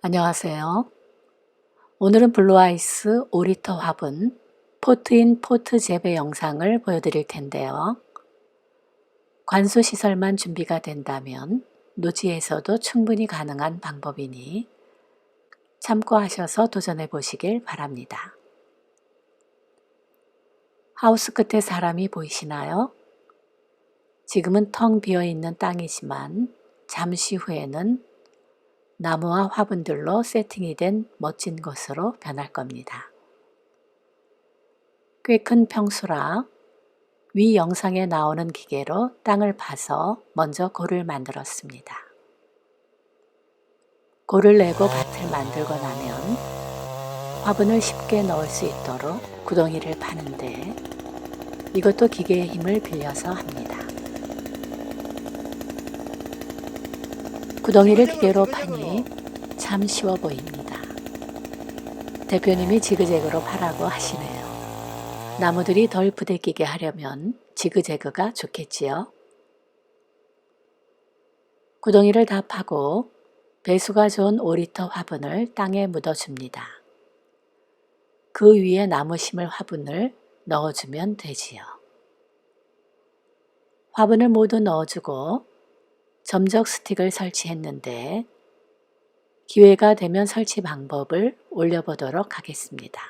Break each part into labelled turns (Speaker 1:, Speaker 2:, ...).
Speaker 1: 안녕하세요. 오늘은 블루아이스 5리터 화분 포트인 포트 재배 영상을 보여드릴 텐데요. 관수 시설만 준비가 된다면 노지에서도 충분히 가능한 방법이니 참고하셔서 도전해 보시길 바랍니다. 하우스 끝에 사람이 보이시나요? 지금은 텅 비어 있는 땅이지만 잠시 후에는 나무와 화분들로 세팅이 된 멋진 곳으로 변할 겁니다. 꽤 큰 평수라 위 영상에 나오는 기계로 땅을 파서 먼저 골을 만들었습니다. 골을 내고 밭을 만들고 나면 화분을 쉽게 넣을 수 있도록 구덩이를 파는데 이것도 기계의 힘을 빌려서 합니다. 구덩이를 기계로 파니 참 쉬워 보입니다. 대표님이 지그재그로 파라고 하시네요. 나무들이 덜 부대끼게 하려면 지그재그가 좋겠지요. 구덩이를 다 파고 배수가 좋은 5리터 화분을 땅에 묻어줍니다. 그 위에 나무 심을 화분을 넣어주면 되지요. 화분을 모두 넣어주고 점적 스틱을 설치했는데 기회가 되면 설치 방법을 올려보도록 하겠습니다.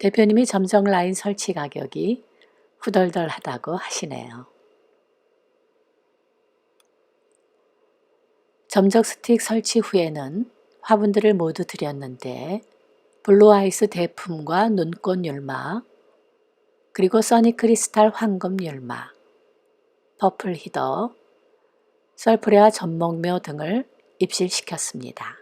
Speaker 1: 대표님이 점적 라인 설치 가격이 후덜덜하다고 하시네요. 점적 스틱 설치 후에는 화분들을 모두 드렸는데 블루아이스 대품과 눈꽃 율마 그리고 써니 크리스탈 황금 율마 퍼플 히더, 썰프레아 전목묘 등을 입실시켰습니다.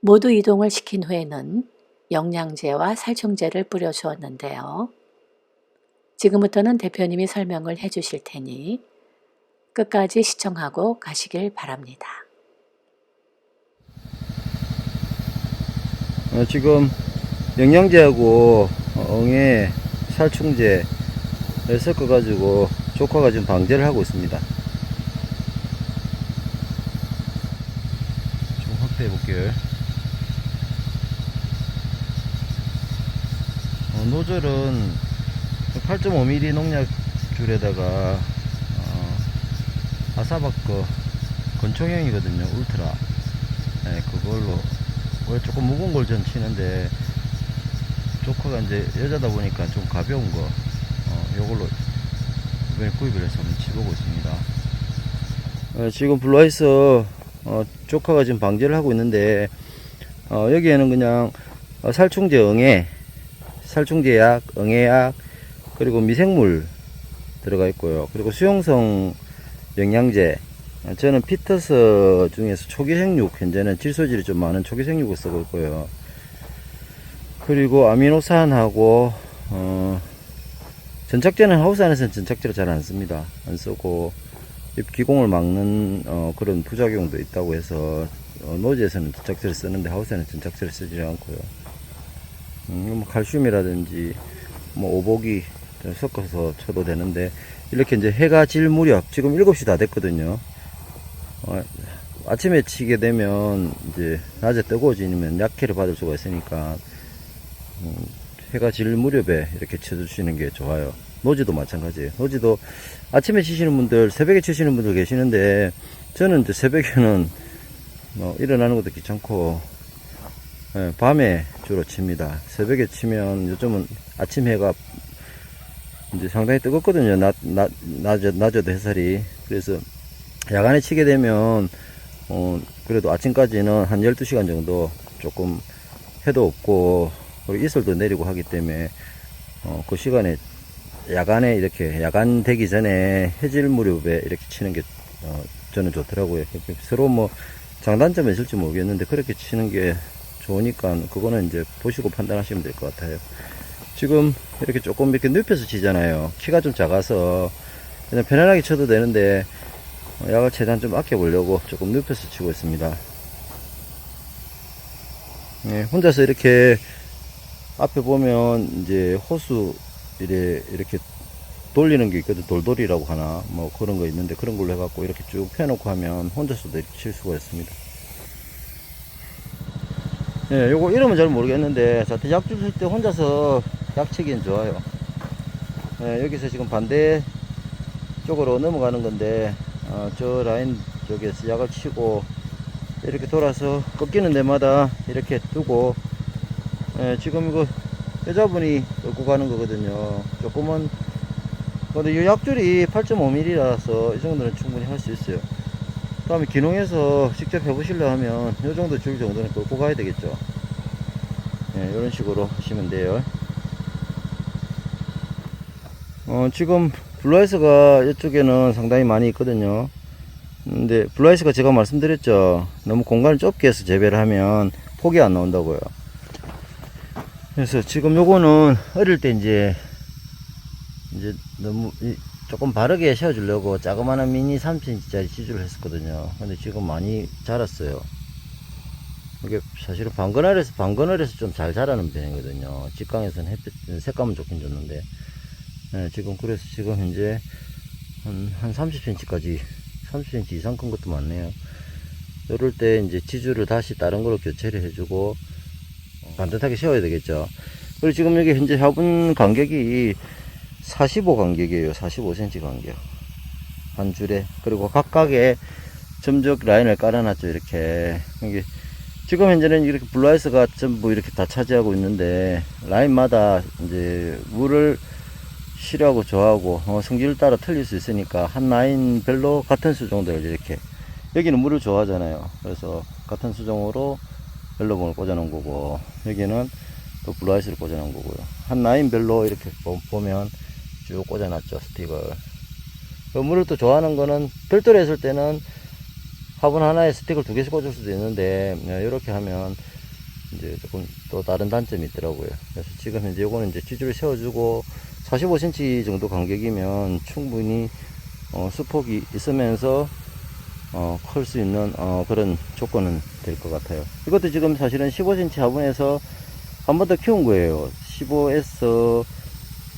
Speaker 1: 모두 이동을 시킨 후에는 영양제와 살충제를 뿌려주었는데요. 지금부터는 대표님이 설명을 해주실 테니 끝까지 시청하고 가시길 바랍니다.
Speaker 2: 어, 지금 영양제하고 엉에 살충제 섞어가지고 조카가 지금 방제를 하고 있습니다. 좀 확대해 볼게요. 어, 노즐은 8.5mm 농약줄에다가 어, 아사바커 건총형이거든요. 울트라. 네, 그걸로 원래 조금 무거운 걸 전 치는데 조카가 이제 여자다 보니까 좀 가벼운 거 어, 요걸로 이번에 구입을 해서 한번 치보고 있습니다. 어, 지금 블루아이스 어, 조카가 지금 방제를 하고 있는데 어, 여기에는 그냥 어, 살충제 응애, 살충제약, 응애약 그리고 미생물 들어가 있고요. 그리고 수용성 영양제 어, 저는 피터스 중에서 초기 생육 현재는 질소질이 좀 많은 초기 생육을 쓰고 있고요. 그리고 아미노산하고 어, 전착제는 하우스 안에서는 전착제를 잘 안 씁니다. 안 쓰고 잎 기공을 막는 어, 그런 부작용도 있다고 해서 어, 노지에서는 전착제를 쓰는데 하우스에는 전착제를 쓰지 않고요. 음, 뭐 칼슘이라든지 뭐 오복이 좀 섞어서 쳐도 되는데 이렇게 이제 해가 질 무렵 지금 7시 다 됐거든요. 어, 아침에 치게 되면 이제 낮에 뜨거워지면 약해를 받을 수가 있으니까 음, 해가 질 무렵에 이렇게 쳐주시는 게 좋아요. 노지도 마찬가지예요. 노지도 아침에 치시는 분들, 새벽에 치시는 분들 계시는데 저는 이제 새벽에는 뭐 일어나는 것도 귀찮고 예, 밤에 주로 칩니다. 새벽에 치면 요즘은 아침 해가 이제 상당히 뜨겁거든요. 낮, 낮, 낮, 낮에도 햇살이. 그래서 야간에 치게 되면 어, 그래도 아침까지는 한 12시간 정도 조금 해도 없고 그리고 이슬도 내리고 하기 때문에 어, 그 시간에 야간에 이렇게 야간 되기 전에 해질 무렵에 이렇게 치는 게 어, 저는 좋더라고요. 서로 뭐 장단점이 있을지 모르겠는데 그렇게 치는 게 좋으니까 그거는 이제 보시고 판단하시면 될 것 같아요. 지금 이렇게 조금 이렇게 눕혀서 치잖아요. 키가 좀 작아서 그냥 편안하게 쳐도 되는데 어, 약을 최대한 좀 아껴보려고 조금 눕혀서 치고 있습니다. 네, 혼자서 이렇게 앞에 보면 이제 호수 이래 이렇게 돌리는 게 있거든. 돌돌이라고 하나? 뭐 그런 거 있는데 그런 걸로 해갖고 이렇게 쭉 펴놓고 하면 혼자서도 이렇게 칠 수가 있습니다. 예 요거 이름은 잘 모르겠는데 자 약줄 칠때 혼자서 약치기는 좋아요. 예, 여기서 지금 반대 쪽으로 넘어가는 건데 어, 저 라인 쪽에서 약을 치고 이렇게 돌아서 꺾이는 데마다 이렇게 두고 예, 지금 이거 여자분이 끌고 가는 거거든요 조금은 근데 이 약줄이 8.5mm라서 이 정도는 충분히 할 수 있어요 다음에 기농에서 직접 해보시려 하면 이 정도 줄 정도는 끌고 가야 되겠죠 예, 이런 식으로 하시면 돼요 어, 지금 블루아이스가 이쪽에는 상당히 많이 있거든요. 근데 블루아이스가 제가 말씀드렸죠. 너무 공간을 좁게 해서 재배를 하면 폭이 안 나온다고요. 그래서 지금 요거는 어릴 때 이제 이제 너무 이- 조금 바르게 세워 주려고 자그마한 미니 3cm짜리 지주를 했었거든요. 근데 지금 많이 자랐어요. 이게 사실은 방건알에서 방건알에서 좀 잘 자라는 편이거든요. 직강에서는 햇빛 색감은 좋긴 좋는데 네, 지금 그래서 지금 현재 한, 한 30cm까지 30cm 이상 큰 것도 많네요. 이럴 때 이제 지주를 다시 다른 거로 교체를 해주고 어, 반듯하게 세워야 되겠죠. 그리고 지금 여기 현재 화분 간격이 45 간격이에요. 45cm 간격. 한 줄에. 그리고 각각의 점적 라인을 깔아놨죠. 이렇게. 여기 지금 현재는 이렇게 블라이스가 전부 이렇게 다 차지하고 있는데 라인마다 이제 물을 싫어하고 좋아하고 어, 성질 따라 틀릴 수 있으니까 한 라인별로 같은 수 정도를 이렇게 여기는 물을 좋아하잖아요 그래서 같은 수정으로 벨로봉을 꽂아 놓은 거고 여기는 또 블루아이스를 꽂아 놓은 거고요. 한 라인별로 이렇게 보- 보면 쭉 꽂아 놨죠 스틱을. 그 물을 또 좋아하는 거는 별도로 했을 때는 화분 하나에 스틱을 두 개씩 꽂을 수도 있는데 이렇게 하면 이제 조금 또 다른 단점이 있더라고요. 그래서 지금 현재 요거는 이제 지주를 세워주고 45cm 정도 간격이면 충분히 어, 수폭이 있으면서 어, 클 수 있는 어, 그런 조건은 될 것 같아요. 이것도 지금 사실은 15cm 화분에서 한 번 더 키운 거예요. 15에서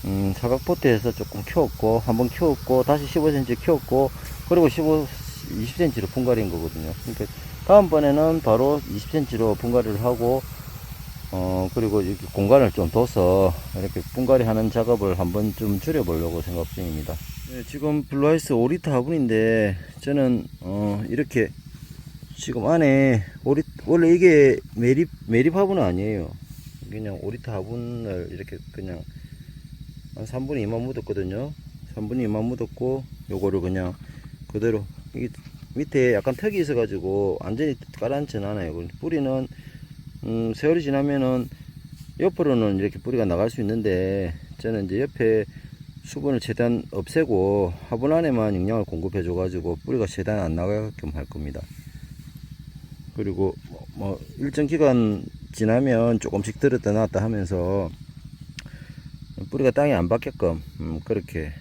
Speaker 2: 음, 사각포트에서 조금 키웠고 한 번 키웠고 다시 15cm 키웠고 그리고 15, 20cm로 분갈인 거거든요. 그러니까 다음번에는 바로 20cm로 분갈이를 하고 어, 그리고 이렇게 공간을 좀 둬서 이렇게 분갈이 하는 작업을 한번 좀 줄여 보려고 생각 중입니다. 네, 지금 블루아이스 5리터 화분인데 저는 어, 이렇게 지금 안에 5리, 원래 이게 매립, 매립 화분은 아니에요. 그냥 5리터 화분을 이렇게 그냥 한 3분의 2만 묻었거든요. 3분의 2만 묻었고 요거를 그냥 그대로 이게 밑에 약간 턱이 있어가지고 완전히 깔아앉진 않아요. 뿌리는 음, 세월이 지나면은 옆으로는 이렇게 뿌리가 나갈 수 있는데 저는 이제 옆에 수분을 최대한 없애고 화분 안에만 영양을 공급해 줘 가지고 뿌리가 최대한 안 나가게끔 할 겁니다 그리고 뭐, 뭐 일정 기간 지나면 조금씩 들었다 놨다 하면서 뿌리가 땅에 안 받게끔 음, 그렇게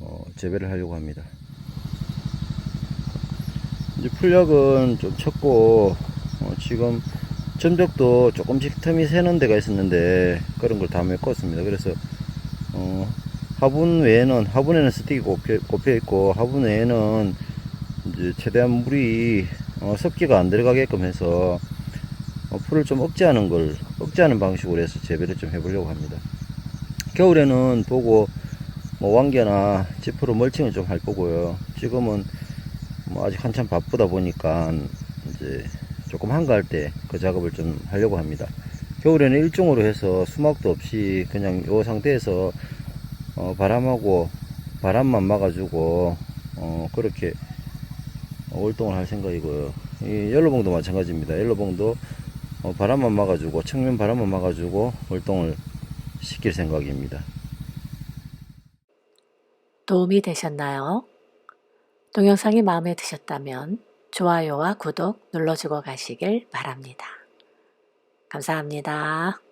Speaker 2: 어, 재배를 하려고 합니다 이제 풀력은 좀 쳤고 어, 지금 점적도 조금씩 틈이 새는 데가 있었는데 그런 걸 다 메꿨습니다. 그래서 어, 화분 외에는 화분에는 스틱이 꼽혀, 꼽혀 있고 화분 외에는 최대한 물이 어, 습기가 안 들어가게끔 해서 어, 풀을 좀 억제하는 걸 억제하는 방식으로 해서 재배를 좀 해보려고 합니다. 겨울에는 보고 뭐 왕겨나 지프로 멀칭을 좀 할 거고요. 지금은 뭐 아직 한참 바쁘다 보니까 이제 조금 한가할 때 그 작업을 좀 하려고 합니다. 겨울에는 일종으로 해서 수막도 없이 그냥 요 상태에서 어, 바람하고 바람만 막아주고 어, 그렇게 월동을 할 생각이고요. 이 연로봉도 마찬가지입니다. 연로봉도 어, 바람만 막아주고 측면 바람만 막아주고 월동을 시킬 생각입니다.
Speaker 1: 도움이 되셨나요? 동영상이 마음에 드셨다면 좋아요와 구독 눌러주고 가시길 바랍니다. 감사합니다.